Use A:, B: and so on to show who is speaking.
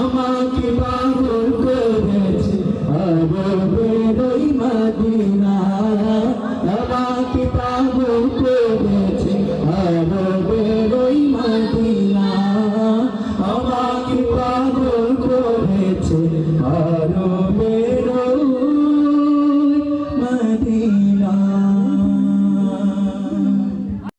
A: আমাকে পাগল করেছে। বেরোই মদিনা আমাকে পাগল করেছে। বেরোই মদিনা আমাকে